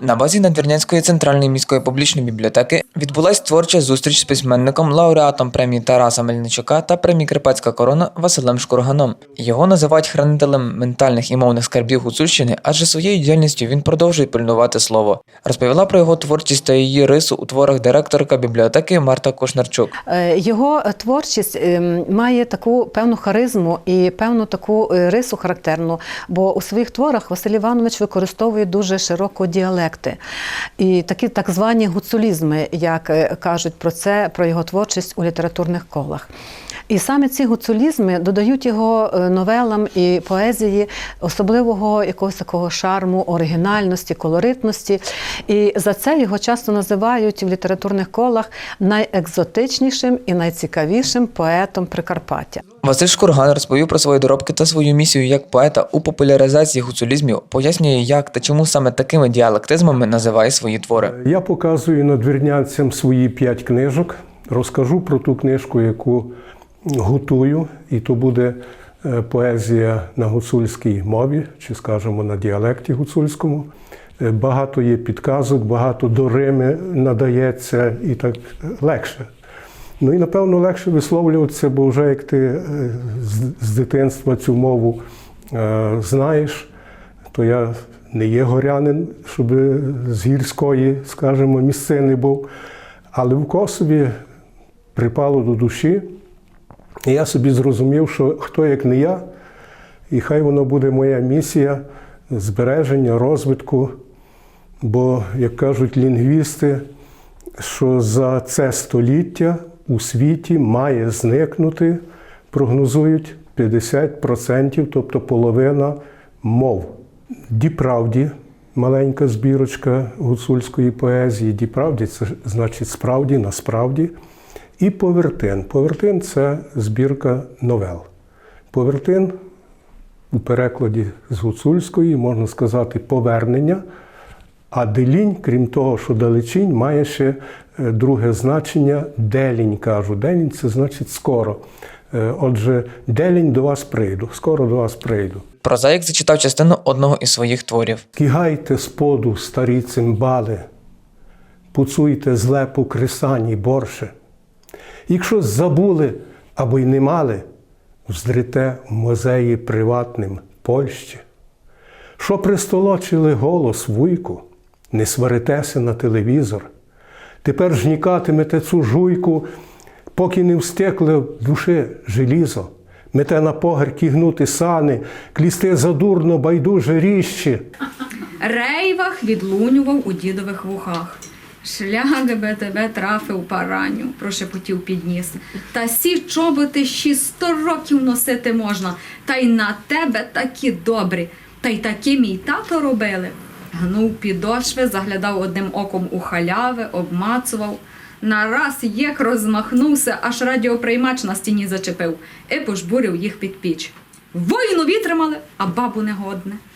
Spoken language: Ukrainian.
На базі Надвірнянської центральної міської публічної бібліотеки відбулась творча зустріч з письменником, лауреатом премії Тараса Мельничука та премії Карпатська корона Василем Шкурганом. Його називають хранителем ментальних і мовних скарбів Гуцульщини, адже своєю діяльністю він продовжує пильнувати слово. Розповіла про його творчість та її рису у творах директорка бібліотеки Марта Кушнарчук. Е, Його е, творчість ем, має таку певну харизму і певну таку е, рису характерну, бо у своїх творах Василь Іванович використовує дуже широко діалекти і такі так звані гуцулізми, як е, кажуть про це, про його творчість у літературних колах. І саме ці гуцулізми додають його е, новелам і поезії особливого якогось такого шарму, оригінальності, колоритності. І за це його часто називають в літературних колах найекзотичнішим і найцікавішим поетом Прикарпаття. Василь Шкурган розповів про свої доробки та свою місію як поета у популяризації гуцулізмів, пояснює, як та чому саме такими діалектизмами називає свої твори. Я показую надвірнянцям свої п'ять книжок, розкажу про ту книжку, яку готую, і то буде е, поезія на гуцульській мові, чи скажімо на діалекті гуцульському. Е, Багато є підказок, багато до Рими надається і так легше. Ну і напевно легше висловлюватися, бо вже як ти е, з- дитинства цю мову знаєш, то я не є горянин, щоб з гірської, скажімо, місцини був. Але в Косові припало до душі, і я собі зрозумів, що хто як не я, і хай воно буде моя місія збереження, розвитку. Бо, як кажуть лінгвісти, що за це століття у світі має зникнути, прогнозують 50%, тобто половина мов. Діправді, маленька збірочка гуцульської поезії. Діправді це значить справді, насправді. І повертин. Повертин це збірка новел. Повертин у перекладі з гуцульської можна сказати повернення. А делінь, крім того, що далечінь, має ще е, друге значення делінь, кажу. Делінь це значить скоро. Е, Отже, делінь до вас прийду, скоро до вас прийду. Прозаїк зачитав частину одного із своїх творів. Кігайте споду, старі цимбали, пуцуйте злепу крисані борше. Якщо забули або й не мали, вздрите в музеї приватним Польщі. Що пристолочили голос вуйку, не сваритеся на телевізор. Тепер жнікатимете цю жуйку, поки не встекле в душі желізо. Мете на погерки гнути сани, клісти задурно байдуже ріщі. Рейвах відлунював у дідових вухах. Шлях би тебе трафив параню, прошепотів підніс. Та сі чоботи ще сто років носити можна, та й на тебе такі добрі, та й такі мій тато робили. Гнув підошви, заглядав одним оком у халяви, обмацував. Нараз їх розмахнувся, аж радіоприймач на стіні зачепив і пожбурив їх під піч. Воїну вітримали, а бабу негодне.